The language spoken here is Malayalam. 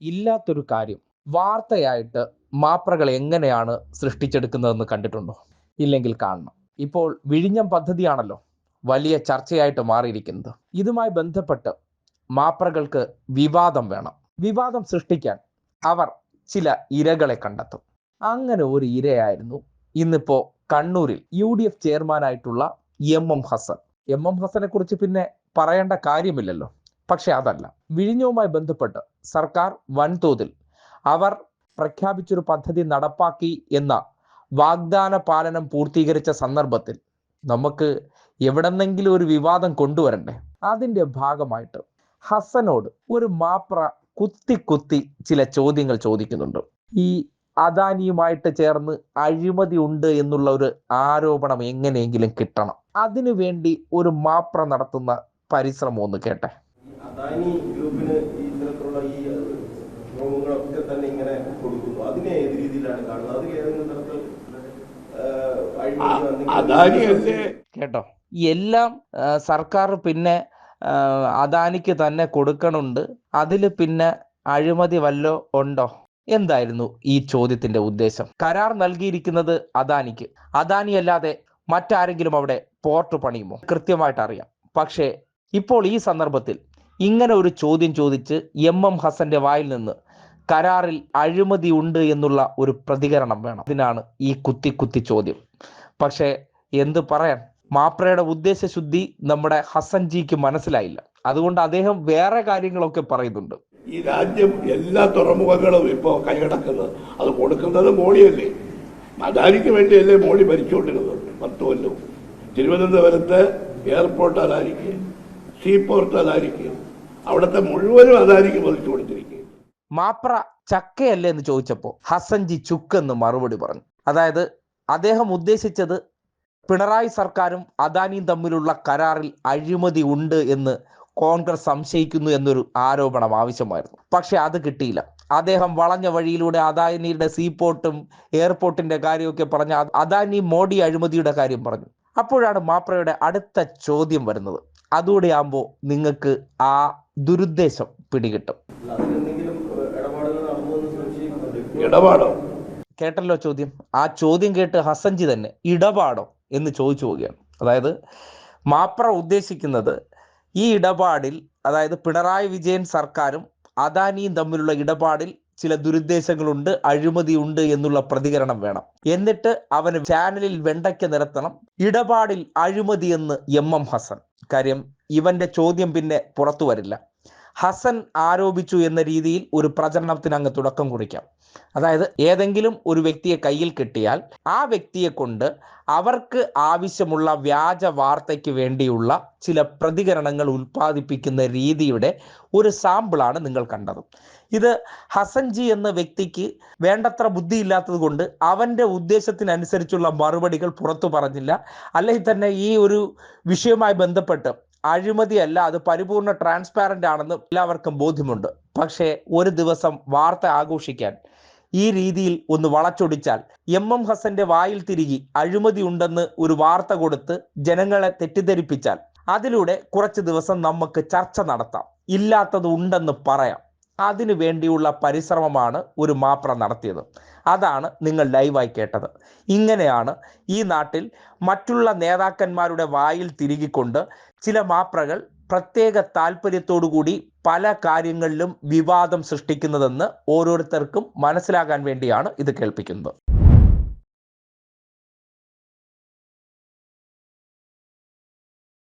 ഇല്ലാത്തൊരു കാര്യം. വാർത്തയായിട്ട് മാപ്രകൾ എങ്ങനെയാണ് സൃഷ്ടിച്ചെടുക്കുന്നതെന്ന് കണ്ടിട്ടുണ്ടോ? ഇല്ലെങ്കിൽ കാണണം. ഇപ്പോൾ വിഴിഞ്ഞം പദ്ധതിയാണല്ലോ വലിയ ചർച്ചയായിട്ട് മാറിയിരിക്കുന്നത്. ഇതുമായി ബന്ധപ്പെട്ട് മാപ്രകൾക്ക് വിവാദം വേണം. വിവാദം സൃഷ്ടിക്കാൻ അവർ ചില ഇരകളെ കണ്ടെത്തും. അങ്ങനെ ഒരു ഇരയായിരുന്നു ഇന്നിപ്പോ കണ്ണൂരിൽ U D F ചെയർമാനായിട്ടുള്ള M M Hasan. M M ഹസനെ കുറിച്ച് പിന്നെ പറയേണ്ട കാര്യമില്ലല്ലോ. പക്ഷെ അതല്ല. വിഴിഞ്ഞവുമായി ബന്ധപ്പെട്ട് സർക്കാർ വൻതോതിൽ അവർ പ്രഖ്യാപിച്ചൊരു പദ്ധതി നടപ്പാക്കി എന്ന വാഗ്ദാന പാലനം പൂർത്തീകരിച്ച സന്ദർഭത്തിൽ നമുക്ക് എവിടെന്നെങ്കിലും ഒരു വിവാദം കൊണ്ടുവരണ്ടേ? അതിന്റെ ഭാഗമായിട്ട് ഹസനോട് ഒരു മാപ്ര കുത്തി കുത്തി ചില ചോദ്യങ്ങൾ ചോദിക്കുന്നുണ്ട്. ഈ അദാനിയുമായിട്ട് ചേർന്ന് അഴിമതി ഉണ്ട് എന്നുള്ള ഒരു ആരോപണം എങ്ങനെയെങ്കിലും കിട്ടണം. അതിനു വേണ്ടി ഒരു മാപ്ര നടത്തുന്ന പരിശ്രമം ഒന്ന് കേട്ടെ. അദാനി ഗ്രൂപ്പിന് ഈ ഇത്തരത്തിലുള്ള ഈ രോഗങ്ങളൊക്കെ തന്നെ ഇങ്ങനെ കൊടുക്കുന്നു. അതിനെ ഏത് രീതിയിലാണ് കാണുന്നത്? അതിൽ ഏതെങ്കിലും തരത്തിൽ കേട്ടോ. എല്ലാം സർക്കാർ പിന്നെ അദാനിക്ക് തന്നെ കൊടുക്കണുണ്ട്. അതിൽ പിന്നെ അഴിമതി വല്ലോ ഉണ്ടോ? എന്തായിരുന്നു ഈ ചോദ്യത്തിന്റെ ഉദ്ദേശം? കരാർ നൽകിയിരിക്കുന്നത് അദാനിക്ക്. അദാനി അല്ലാതെ മറ്റാരെങ്കിലും അവിടെ പോർട്ട് പണിയുമോ? കൃത്യമായിട്ട് അറിയാം പക്ഷേ ഇപ്പോൾ ഈ സന്ദർഭത്തിൽ ഇങ്ങനെ ഒരു ചോദ്യം ചോദിച്ച് എം എം ഹസന്റെ വായിൽ നിന്ന് കരാറിൽ അഴിമതി ഉണ്ട് എന്നുള്ള ഒരു പ്രതികരണം വേണം. അതിനാണ് ഈ കുത്തി കുത്തി ചോദ്യം. പക്ഷേ എന്ത് പറയാൻ? മാപ്രയുടെ ഉദ്ദേശശുദ്ധി നമ്മുടെ ഹസൻ ജിക്ക് മനസ്സിലായില്ല. അതുകൊണ്ട് അദ്ദേഹം വേറെ കാര്യങ്ങളൊക്കെ പറയുന്നുണ്ട്. ഈ രാജ്യം എല്ലാ തുറമുഖങ്ങളും ഇപ്പോൾ കൈയടക്കുന്നത് അത് കൊടുക്കുന്നത് മോഡിയല്ലേ? അദാനിക്ക് വേണ്ടിയല്ലേ മോഡി ഭരിച്ചുകൊണ്ടിരുന്നത്? പത്ത് കൊല്ലവും തിരുവനന്തപുരത്ത് എയർപോർട്ട് അദാനിക്ക് സീപോർട്ട് അദാനിക്ക് അവിടുത്തെ മുഴുവനും അദാനിക്ക് പതിച്ചു കൊടുത്തിരിക്കുക മാപ്ര ചക്കയല്ലേ എന്ന് ചോദിച്ചപ്പോൾ ഹസൻജി ചുക്ക് എന്ന് മറുപടി പറഞ്ഞു. അതായത് അദ്ദേഹം ഉദ്ദേശിച്ചത് പിണറായി സർക്കാരും അദാനിയും തമ്മിലുള്ള കരാറിൽ അഴിമതി ഉണ്ട് എന്ന് കോൺഗ്രസ് സംശയിക്കുന്നു എന്നൊരു ആരോപണം ആവശ്യമായിരുന്നു. പക്ഷെ അത് കിട്ടിയില്ല. അദ്ദേഹം വളഞ്ഞ വഴിയിലൂടെ അദാനിയുടെ സീപോർട്ടും എയർപോർട്ടിന്റെ കാര്യമൊക്കെ പറഞ്ഞ അദാനി മോഡി അഴിമതിയുടെ കാര്യം പറഞ്ഞു. അപ്പോഴാണ് മാപ്രയുടെ അടുത്ത ചോദ്യം വരുന്നത്. അതുകൂടെ ആകുമ്പോൾ നിങ്ങൾക്ക് ആ ദുരുദ്ദേശം പിടികിട്ടും. ഇടപാടോ? കേട്ടല്ലോ ചോദ്യം? ആ ചോദ്യം കേട്ട് ഹസൻജി തന്നെ ഇടപാടോ എന്ന് ചോദിച്ചു പോവുകയാണ്. അതായത് മാപ്ര ഉദ്ദേശിക്കുന്നത് ഈ ഇടപാടിൽ അതായത് പിണറായി വിജയൻ സർക്കാരും അദാനിയും തമ്മിലുള്ള ഇടപാടിൽ ചില ദുരുദ്ദേശങ്ങളുണ്ട് അഴിമതിയുണ്ട് എന്നുള്ള പ്രതികരണം വേണം. എന്നിട്ട് അവന് ചാനലിൽ വെണ്ടയ്ക്ക നിരത്തണം. ഇടപാടിൽ അഴിമതി എന്ന് എം എം ഹസൻ. കാര്യം ഇവന്റെ ചോദ്യം പിന്നെ പുറത്തു വരില്ല. ഹസൻ ആരോപിച്ചു എന്ന രീതിയിൽ ഒരു പ്രചരണത്തിന് അങ്ങ് തുടക്കം കുറിക്കാം. അതായത് ഏതെങ്കിലും ഒരു വ്യക്തിയെ കയ്യിൽ കിട്ടിയാൽ ആ വ്യക്തിയെ കൊണ്ട് അവർക്ക് ആവശ്യമുള്ള വ്യാജ വാർത്തയ്ക്ക് വേണ്ടിയുള്ള ചില പ്രതികരണങ്ങൾ ഉൽപ്പാദിപ്പിക്കുന്ന രീതിയുടെ ഒരു സാമ്പിളാണ് നിങ്ങൾ കണ്ടത്. ഇത് ഹസൻജി എന്ന വ്യക്തിക്ക് വേണ്ടത്ര ബുദ്ധിയില്ലാത്തത് കൊണ്ട് അവന്റെ ഉദ്ദേശത്തിനനുസരിച്ചുള്ള മറുപടികൾ പുറത്തു പറഞ്ഞില്ല. അല്ലെങ്കിൽ തന്നെ ഈ ഒരു വിഷയവുമായി ബന്ധപ്പെട്ട് അഴിമതിയല്ല അത് പരിപൂർണ ട്രാൻസ്പാരന്റ് ആണെന്ന് എല്ലാവർക്കും ബോധ്യമുണ്ട്. പക്ഷേ ഒരു ദിവസം വാർത്ത ആഘോഷിക്കാൻ ഈ രീതിയിൽ ഒന്ന് വളച്ചൊടിച്ചാൽ എം എം ഹസന്റെ വായിൽ തിരികി അഴിമതി ഉണ്ടെന്ന് ഒരു വാർത്ത കൊടുത്ത് ജനങ്ങളെ തെറ്റിദ്ധരിപ്പിച്ചാൽ അതിലൂടെ കുറച്ച് ദിവസം നമുക്ക് ചർച്ച നടത്താം. ഇല്ലാത്തത് ഉണ്ടെന്ന് പറയാം. അതിനു വേണ്ടിയുള്ള പരിശ്രമമാണ് ഒരു മാപ്ര നടത്തിയത്. അതാണ് നിങ്ങൾ ലൈവായി കേട്ടത്. ഇങ്ങനെയാണ് ഈ നാട്ടിൽ മറ്റുള്ള നേതാക്കന്മാരുടെ വായിൽ തിരികിക്കൊണ്ട് ചില മാപ്രകൾ പ്രത്യേക താല്പര്യത്തോടുകൂടി പല കാര്യങ്ങളിലും വിവാദം സൃഷ്ടിക്കുന്നതെന്ന് ഓരോരുത്തർക്കും മനസ്സിലാകാൻ വേണ്ടിയാണ് ഇത് കേൾപ്പിക്കുന്നത്.